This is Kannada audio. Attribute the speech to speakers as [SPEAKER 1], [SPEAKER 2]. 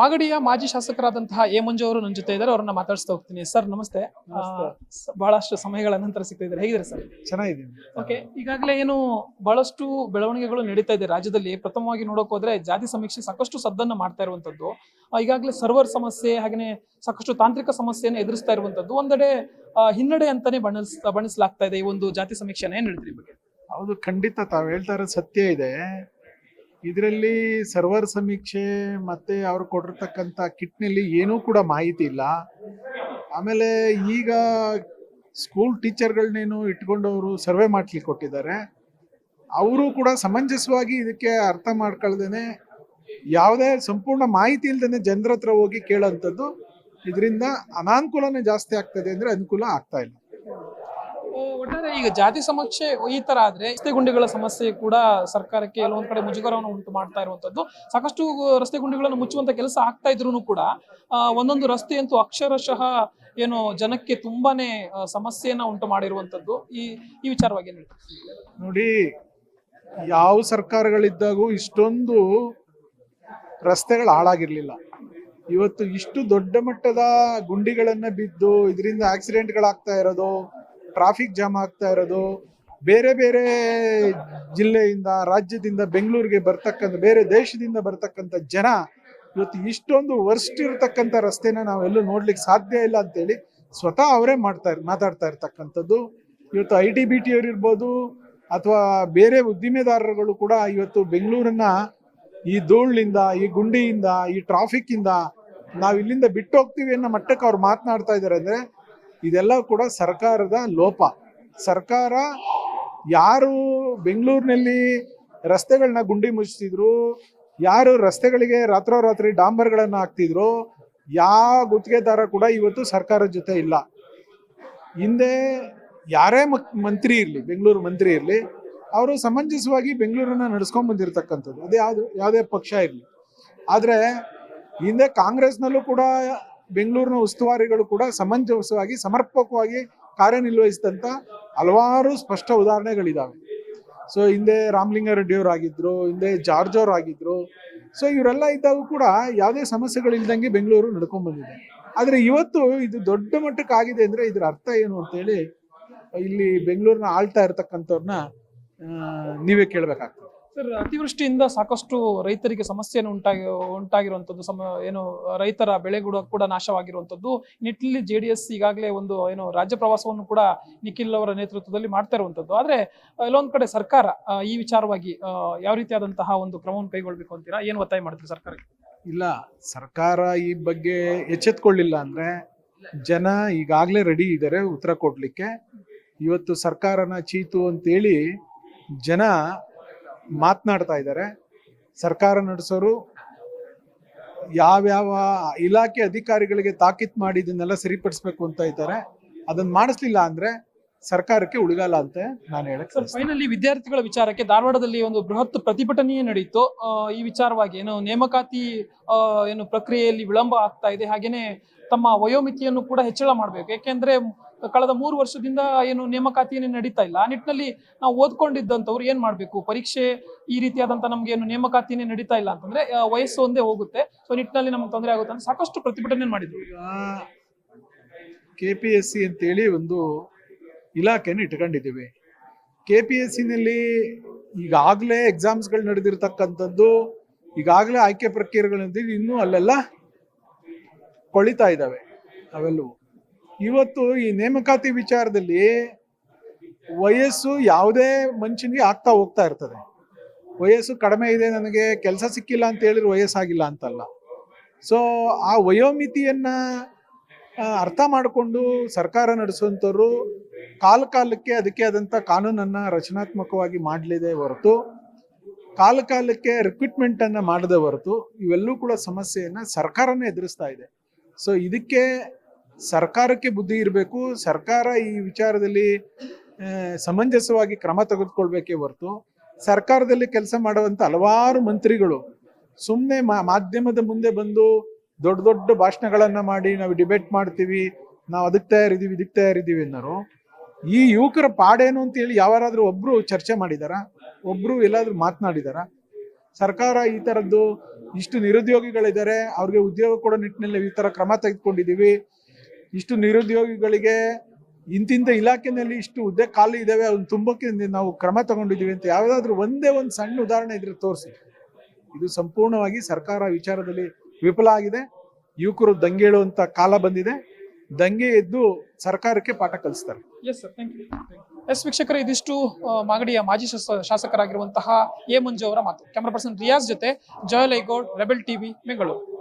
[SPEAKER 1] ಮಾಗಡಿಯ ಮಾಜಿ ಶಾಸಕರಾದಂತಹ ಎ ಮಂಜು ಅವರು ನನ್ನ ಜೊತೆ ಇದ್ದಾರೆ ಅವ್ರನ್ನ ಮಾತಾಡಿಸ್ತಾ ಹೋಗ್ತೀನಿ. ಸರ್ ನಮಸ್ತೆ. ಬಹಳಷ್ಟು ಸಮಯಗಳ ನಂತರ ಸಿಗ್ತಾ ಇದ್ದಾರೆ. ಹೇಗಿದ್ದಾರೆ ಸರ್?
[SPEAKER 2] ಚೆನ್ನಾಗಿದ್ದೀನಿ.
[SPEAKER 1] ಓಕೆ ಈಗಾಗಲೇ ಏನು ಬಹಳಷ್ಟು ಬೆಳವಣಿಗೆಗಳು ನಡೀತಾ ಇದೆ ರಾಜ್ಯದಲ್ಲಿ. ಪ್ರಥಮವಾಗಿ ನೋಡಕ್ ಹೋದ್ರೆ ಜಾತಿ ಸಮೀಕ್ಷೆ ಸಾಕಷ್ಟು ಸದ್ದನ್ನ ಮಾಡ್ತಾ ಇರುವಂತದ್ದು ಈಗಾಗಲೇ ಸರ್ವರ್ ಸಮಸ್ಯೆ ಹಾಗೆಯೇ ಸಾಕಷ್ಟು ತಾಂತ್ರಿಕ ಸಮಸ್ಯೆಯನ್ನು ಎದುರಿಸ್ತಾ ಇರುವಂತದ್ದು ಒಂದೆಡೆ ಹಿನ್ನಡೆ ಅಂತಾನೆ ಬಣ್ಣಿಸ್ ಬಣ್ಣಿಸಲಾಗ್ತಾ ಇದೆ ಈ ಒಂದು ಜಾತಿ ಸಮೀಕ್ಷೆನ. ಏನ್ ಹೇಳ್ತೀರಿ ಬಗ್ಗೆ?
[SPEAKER 2] ಹೌದು ಖಂಡಿತ ತಾವು ಹೇಳ್ತಾ ಇರೋದು ಸತ್ಯ ಇದೆ. ಇದರಲ್ಲಿ ಸರ್ವರ್ ಸಮೀಕ್ಷೆ ಮತ್ತೆ ಅವ್ರು ಕೊಟ್ಟಿರ್ತಕ್ಕಂಥ ಕಿಟ್ನಲ್ಲಿ ಏನೂ ಕೂಡ ಮಾಹಿತಿ ಇಲ್ಲ. ಆಮೇಲೆ ಈಗ ಸ್ಕೂಲ್ ಟೀಚರ್ಗಳನ್ನೇನು ಇಟ್ಕೊಂಡು ಅವರು ಸರ್ವೆ ಮಾಡ್ಲಿಕ್ಕೆ ಕೊಟ್ಟಿದ್ದಾರೆ. ಅವರು ಕೂಡ ಸಮಂಜಸವಾಗಿ ಇದಕ್ಕೆ ಅರ್ಥ ಮಾಡ್ಕೊಳ್ದೇನೆ ಯಾವುದೇ ಸಂಪೂರ್ಣ ಮಾಹಿತಿ ಇಲ್ಲದೇ ಜನರ ಹತ್ರ ಹೋಗಿ ಕೇಳೋಂಥದ್ದು ಇದರಿಂದ ಅನಾನುಕೂಲನೇ ಜಾಸ್ತಿ ಆಗ್ತದೆ ಅಂದರೆ ಅನುಕೂಲ ಆಗ್ತಾ ಇಲ್ಲ.
[SPEAKER 1] ಒಟ್ಟಾರೆ ಈಗ ಜಾತಿ ಸಮಸ್ಯೆ ಈ ತರ ಆದ್ರೆ ರಸ್ತೆ ಗುಂಡಿಗಳ ಸಮಸ್ಯೆ ಕೂಡ ಸರ್ಕಾರಕ್ಕೆ ಕೆಲವೊಂದ್ ಕಡೆ ಮುಜುಗರವನ್ನು ಉಂಟು ಮಾಡ್ತಾ ಇರುವಂತದ್ದು. ಸಾಕಷ್ಟು ರಸ್ತೆ ಗುಂಡಿಗಳನ್ನು ಮುಚ್ಚುವಂತ ಕೆಲಸ ಆಗ್ತಾ ಇದ್ರು ಕೂಡ ಒಂದೊಂದು ರಸ್ತೆ ಅಂತೂ ಅಕ್ಷರಶಃ ಏನು ಜನಕ್ಕೆ ತುಂಬಾನೇ ಸಮಸ್ಯೆಯನ್ನ ಉಂಟು ಮಾಡಿರುವಂತದ್ದು. ಈ ಈ ವಿಚಾರವಾಗಿ?
[SPEAKER 2] ನೋಡಿ, ಯಾವ ಸರ್ಕಾರಗಳಿದ್ದಾಗೂ ಇಷ್ಟೊಂದು ರಸ್ತೆಗಳು ಹಾಳಾಗಿರ್ಲಿಲ್ಲ. ಇವತ್ತು ಇಷ್ಟು ದೊಡ್ಡ ಮಟ್ಟದ ಗುಂಡಿಗಳನ್ನ ಬಿದ್ದು, ಇದರಿಂದ ಆಕ್ಸಿಡೆಂಟ್ಗಳಾಗ್ತಾ ಇರೋದು ಟ್ರಾಫಿಕ್ ಜಾಮ್ ಆಗ್ತಾ ಇರೋದು, ಬೇರೆ ಬೇರೆ ಜಿಲ್ಲೆಯಿಂದ, ರಾಜ್ಯದಿಂದ ಬೆಂಗಳೂರಿಗೆ ಬರ್ತಕ್ಕಂಥ, ಬೇರೆ ದೇಶದಿಂದ ಬರ್ತಕ್ಕಂಥ ಜನ ಇವತ್ತು ಇಷ್ಟೊಂದು ವರ್ಸ್ಟ್ ಇರತಕ್ಕಂಥ ರಸ್ತೆನ ನಾವೆಲ್ಲೂ ನೋಡ್ಲಿಕ್ಕೆ ಸಾಧ್ಯ ಇಲ್ಲ ಅಂತೇಳಿ ಸ್ವತಃ ಅವರೇ ಮಾಡ್ತಾ ಮಾತಾಡ್ತಾ ಇರ್ತಕ್ಕಂಥದ್ದು. ಇವತ್ತು ಐ ಟಿ ಬಿ ಟಿ ಅವ್ರು ಇರ್ಬೋದು, ಅಥವಾ ಬೇರೆ ಉದ್ದಿಮೆದಾರರುಗಳು ಕೂಡ ಇವತ್ತು ಬೆಂಗಳೂರನ್ನ ಈ ಧೂಳಿನಿಂದ, ಈ ಗುಂಡಿಯಿಂದ, ಈ ಟ್ರಾಫಿಕ್ ಇಂದ ನಾವು ಇಲ್ಲಿಂದ ಬಿಟ್ಟು ಹೋಗ್ತೀವಿ ಅನ್ನೋ ಮಟ್ಟಕ್ಕೆ ಅವ್ರು ಮಾತನಾಡ್ತಾ ಇದ್ದಾರೆ ಅಂದ್ರೆ ಇದೆಲ್ಲ ಕೂಡ ಸರ್ಕಾರದ ಲೋಪ. ಸರ್ಕಾರ ಯಾರು ಬೆಂಗಳೂರಿನಲ್ಲಿ ರಸ್ತೆಗಳನ್ನ ಗುಂಡಿ ಮುಚ್ಚಿದ್ರು ಯಾರು ರಸ್ತೆಗಳಿಗೆ ರಾತ್ರೋರಾತ್ರಿ ಡಾಂಬರ್ಗಳನ್ನು ಹಾಕ್ತಿದ್ರು, ಯಾವ ಗುತ್ತಿಗೆದಾರ ಕೂಡ ಇವತ್ತು ಸರ್ಕಾರದ ಜೊತೆ ಇಲ್ಲ. ಹಿಂದೆ ಯಾರೇ ಮಕ್- ಮಂತ್ರಿ ಇರಲಿ, ಬೆಂಗಳೂರು ಮಂತ್ರಿ ಇರಲಿ, ಅವರು ಸಮಂಜಸವಾಗಿ ಬೆಂಗಳೂರನ್ನ ನಡೆಸ್ಕೊಂಡ್ ಬಂದಿರತಕ್ಕಂಥದ್ದು. ಅದೇ ಯಾವುದು, ಯಾವುದೇ ಪಕ್ಷ ಇರಲಿ. ಆದರೆ ಹಿಂದೆ ಕಾಂಗ್ರೆಸ್ನಲ್ಲೂ ಕೂಡ ಬೆಂಗಳೂರಿನ ಉಸ್ತುವಾರಿಗಳು ಕೂಡ ಸಮಂಜಸವಾಗಿ, ಸಮರ್ಪಕವಾಗಿ ಕಾರ್ಯನಿರ್ವಹಿಸಿದಂತ ಹಲವಾರು ಸ್ಪಷ್ಟ ಉದಾಹರಣೆಗಳಿದಾವೆ. ಸೊ ಹಿಂದೆ ರಾಮಲಿಂಗ ಆಗಿದ್ರು ಹಿಂದೆ ಜಾರ್ಜ್ ಆಗಿದ್ರು ಸೊ ಇವರೆಲ್ಲ ಇದ್ದಾಗೂ ಕೂಡ ಯಾವುದೇ ಸಮಸ್ಯೆಗಳಿಲ್ದಂಗೆ ಬೆಂಗಳೂರು ನಡ್ಕೊಂಡ್ ಬಂದಿದೆ. ಆದ್ರೆ ಇವತ್ತು ಇದು ದೊಡ್ಡ ಮಟ್ಟಕ್ಕೆ ಆಗಿದೆ ಅಂದ್ರೆ ಇದರ ಅರ್ಥ ಏನು ಅಂತೇಳಿ, ಇಲ್ಲಿ ಬೆಂಗಳೂರಿನ ಆಳ್ತಾ ಇರತಕ್ಕಂಥವ್ರನ್ನ ನೀವೇ ಕೇಳ್ಬೇಕಾಗ್ತದೆ.
[SPEAKER 1] ಸರ್, ಅತಿವೃಷ್ಟಿಯಿಂದ ಸಾಕಷ್ಟು ರೈತರಿಗೆ ಸಮಸ್ಯೆಯನ್ನು ಉಂಟಾಗಿ, ಉಂಟಾಗಿರುವಂಥದ್ದು, ಸಮ, ಏನು, ರೈತರ ಬೆಳೆಗಳು ಕೂಡ ನಾಶವಾಗಿರುವಂಥದ್ದು. ನಿಟ್ಟಿನಲ್ಲಿ ಜೆ ಡಿ ಎಸ್ ಈಗಾಗಲೇ ಒಂದು, ಏನು, ರಾಜ್ಯ ಪ್ರವಾಸವನ್ನು ಕೂಡ ನಿಖಿಲ್ ಅವರ ನೇತೃತ್ವದಲ್ಲಿ ಮಾಡ್ತಾ ಇರುವಂಥದ್ದು. ಆದರೆ ಎಲ್ಲೊಂದು ಕಡೆ ಸರ್ಕಾರ ಈ ವಿಚಾರವಾಗಿ ಯಾವ ರೀತಿಯಾದಂತಹ ಒಂದು ಕ್ರಮವನ್ನು ಕೈಗೊಳ್ಬೇಕು ಅಂತೀರಾ? ಏನು ಒತ್ತಾಯ ಮಾಡ್ತೀರಿ ಸರ್ಕಾರಕ್ಕೆ?
[SPEAKER 2] ಇಲ್ಲ, ಸರ್ಕಾರ ಈ ಬಗ್ಗೆ ಎಚ್ಚೆತ್ಕೊಳ್ಳಿಲ್ಲ ಅಂದರೆ ಜನ ಈಗಾಗಲೇ ರೆಡಿ ಇದ್ದಾರೆ ಉತ್ತರ ಕೊಡಲಿಕ್ಕೆ. ಇವತ್ತು ಸರ್ಕಾರನ ಚೀತು ಅಂತೇಳಿ ಜನ ಮಾತನಾಡ್ತಾ ಇದ್ದಾರೆ. ಸರ್ಕಾರ ನಡೆಸೋರು ಯಾವ್ಯಾವ ಇಲಾಖೆ ಅಧಿಕಾರಿಗಳಿಗೆ ತಾಕೀತ್ ಮಾಡಿ ಇದನ್ನೆಲ್ಲ ಸರಿಪಡಿಸ್ಬೇಕು ಅಂತ ಇದ್ದಾರೆ. ಅದನ್ನ ಮಾಡಿಸ್ಲಿಲ್ಲ ಅಂದ್ರೆ ಸರ್ಕಾರಕ್ಕೆ ಉಳಿಗಾಲ ಅಂತ ನಾನು ಹೇಳಕ್
[SPEAKER 1] ಸರ್ ಫೈನಲಿ ವಿದ್ಯಾರ್ಥಿಗಳ ವಿಚಾರಕ್ಕೆ ಧಾರವಾಡದಲ್ಲಿ ಒಂದು ಬೃಹತ್ ಪ್ರತಿಭಟನೆ ನಡೆಯಿತು. ಈ ವಿಚಾರವಾಗಿ ಏನು ನೇಮಕಾತಿ ಏನು ಪ್ರಕ್ರಿಯೆಯಲ್ಲಿ ವಿಳಂಬ ಆಗ್ತಾ ಇದೆ. ಹಾಗೇನೆ ತಮ್ಮ ವಯೋಮಿತಿಯನ್ನು ಕೂಡ ಹೆಚ್ಚಳ ಮಾಡಬೇಕು. ಯಾಕೆಂದ್ರೆ ಕಳೆದ ಮೂರು ವರ್ಷದಿಂದ ಏನು ನೇಮಕಾತಿಯನ್ನು ನಡೀತಾ ಇಲ್ಲ. ಆ ನಿಟ್ಟಿನಲ್ಲಿ ನಾವು ಓದ್ಕೊಂಡಿದ್ದಂಥವ್ರು ಏನ್ ಮಾಡ್ಬೇಕು? ಪರೀಕ್ಷೆ ಈ ರೀತಿಯಾದಂತ ನಮ್ಗೆ ಏನು ನೇಮಕಾತಿನೇ ನಡೀತಾ ಇಲ್ಲ ಅಂತಂದ್ರೆ ವಯಸ್ಸು ಒಂದೇ ಹೋಗುತ್ತೆ. ಸೊ ನಿಟ್ಟಿನಲ್ಲಿ ನಮ್ಗೆ ತೊಂದರೆ ಆಗುತ್ತೆ ಅಂತ ಸಾಕಷ್ಟು ಪ್ರತಿಭಟನೆ ಮಾಡಿದ್ರು.
[SPEAKER 2] ಕೆ ಪಿ ಎಸ್ ಸಿ ಅಂತೇಳಿ ಒಂದು ಇಲಾಖೆಯನ್ನು ಇಟ್ಕೊಂಡಿದ್ದೀವಿ. ಕೆ ಪಿ ಎಸ್ ಸಿನಲ್ಲಿ ಈಗಾಗಲೇ ಎಕ್ಸಾಮ್ಸ್ಗಳು ನಡೆದಿರ್ತಕ್ಕಂಥದ್ದು, ಈಗಾಗಲೇ ಆಯ್ಕೆ ಪ್ರಕ್ರಿಯೆಗಳು ಇನ್ನೂ ಅಲ್ಲೆಲ್ಲ ಕೊಳಿತಾ ಇದ್ದಾವೆ, ಅವೆಲ್ಲವೂ. ಇವತ್ತು ಈ ನೇಮಕಾತಿ ವಿಚಾರದಲ್ಲಿ ವಯಸ್ಸು ಯಾವುದೇ ಮನುಷ್ಯನಿಗೆ ಆಗ್ತಾ ಹೋಗ್ತಾ ಇರ್ತದೆ. ವಯಸ್ಸು ಕಡಿಮೆ ಇದೆ, ನನಗೆ ಕೆಲಸ ಸಿಕ್ಕಿಲ್ಲ ಅಂತ ಹೇಳಿದ್ರೆ ವಯಸ್ಸಾಗಿಲ್ಲ ಅಂತಲ್ಲ. ಸೊ ಆ ವಯೋಮಿತಿಯನ್ನ ಅರ್ಥ ಮಾಡಿಕೊಂಡು ಸರ್ಕಾರ ನಡೆಸುವಂಥವ್ರು ಕಾಲ ಕಾಲಕ್ಕೆ ಅದಕ್ಕೆ ಆದಂಥ ಕಾನೂನನ್ನು ರಚನಾತ್ಮಕವಾಗಿ ಮಾಡಲಿದೆ ಹೊರತು ಕಾಲ ಕಾಲಕ್ಕೆ ರಿಕ್ರೂಟ್ಮೆಂಟನ್ನು ಮಾಡದೆ ಹೊರತು ಇವೆಲ್ಲೂ ಕೂಡ ಸಮಸ್ಯೆಯನ್ನು ಸರ್ಕಾರನೇ ಎದುರಿಸ್ತಾ ಇದೆ. ಸೊ ಇದಕ್ಕೆ ಸರ್ಕಾರಕ್ಕೆ ಬುದ್ಧಿ ಇರಬೇಕು, ಸರ್ಕಾರ ಈ ವಿಚಾರದಲ್ಲಿ ಸಮಂಜಸವಾಗಿ ಕ್ರಮ ತೆಗೆದುಕೊಳ್ಬೇಕೇ ಹೊರತು, ಸರ್ಕಾರದಲ್ಲಿ ಕೆಲಸ ಮಾಡುವಂಥ ಹಲವಾರು ಮಂತ್ರಿಗಳು ಸುಮ್ಮನೆ ಮಾಧ್ಯಮದ ಮುಂದೆ ಬಂದು ದೊಡ್ಡ ದೊಡ್ಡ ಭಾಷಣಗಳನ್ನು ಮಾಡಿ ನಾವು ಡಿಬೇಟ್ ಮಾಡ್ತೀವಿ, ನಾವು ಅದಕ್ಕೆ ತಯಾರಿದ್ದೀವಿ, ಇದಕ್ಕೆ ತಯಾರಿದ್ದೀವಿ ಅನ್ನೋರು, ಈ ಯುವಕರ ಪಾಡೇನು ಅಂತ ಹೇಳಿ ಯಾವಾರಾದ್ರೂ ಒಬ್ರು ಚರ್ಚೆ ಮಾಡಿದಾರ? ಒಬ್ರು ಎಲ್ಲಾದರೂ ಮಾತನಾಡಿದಾರ? ಸರ್ಕಾರ ಈ ತರದ್ದು ಇಷ್ಟು ನಿರುದ್ಯೋಗಿಗಳಿದ್ದಾರೆ ಅವ್ರಿಗೆ ಉದ್ಯೋಗ ಕೊಡೋ ನಿಟ್ಟಿನಲ್ಲಿ ಈ ತರ ಕ್ರಮ ತೆಗೆದುಕೊಂಡಿದ್ದೀವಿ ಇಷ್ಟು ನಿರುದ್ಯೋಗಿಗಳಿಗೆ ಇಂತಿಂತ ಇಲಾಖೆಯಲ್ಲಿ ಇಷ್ಟು ಹುದ್ದೆ ಖಾಲಿ ಇದ್ದಾವೆ ಅವ್ನು ತುಂಬಕ್ಕೆ ನಾವು ಕ್ರಮ ತಗೊಂಡಿದ್ದೀವಿ ಅಂತ ಯಾವುದಾದ್ರೂ ಒಂದೇ ಒಂದು ಸಣ್ಣ ಉದಾಹರಣೆ ಇದ್ರೆ ತೋರಿಸಿ. ಇದು ಸಂಪೂರ್ಣವಾಗಿ ಸರ್ಕಾರ ವಿಚಾರದಲ್ಲಿ ವಿಫಲ ಆಗಿದೆ. ಯುವಕರು ದಂಗೇಳುವಂತ ಕಾಲ ಬಂದಿದೆ. ದಂಗೆ ಎದ್ದು ಸರ್ಕಾರಕ್ಕೆ ಪಾಠ ಕಲಿಸ್ತಾರೆ.
[SPEAKER 1] Yes sir thank you yes ವೀಕ್ಷಕರು, ಇದಿಷ್ಟು ಮಾಗಡಿಯ ಮಾಜಿ ಶಾಸ- ಶಾಸಕರಾಗಿರುವಂತಹ ಎ ಮಂಜು ಅವರ ಮಾತು. ಕ್ಯಾಮರಾ ಪರ್ಸನ್ ರಿಯಾಜ್ ಜೊತೆ ಜಯಲೈಗೌಡ್ ರೆಬೆಲ್ ಟಿವಿ ಬೆಂಗಳೂರು